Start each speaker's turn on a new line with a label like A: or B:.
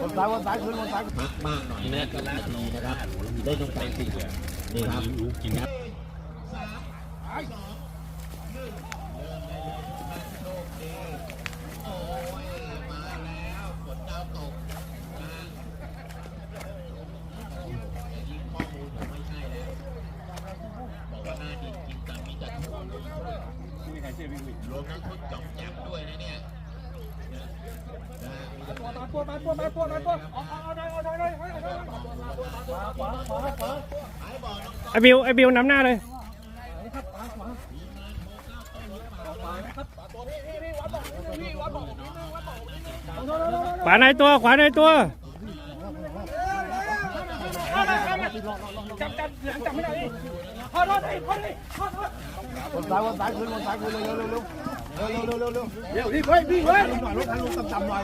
A: วนซ้ายวนซ้ายขึ้นวนซ้าย
B: มากมากหน่อยนะก็นาทีนะครับเล่นลงไปสี่นี่ครับรู้กินครับ
C: ไอบิวไอบิวนำหน้าเลยขวาในตัวขวาในตัว
A: วนซ้ายวนซ้ายขึ้นวนซ้ายขึ้นเร็วเร็วเร็วเร็วเร็วเร็วเร็วเร็วรีบเฮ้ยพี่เฮ้ยหน่อยรถทางลุงต่ำๆหน่อย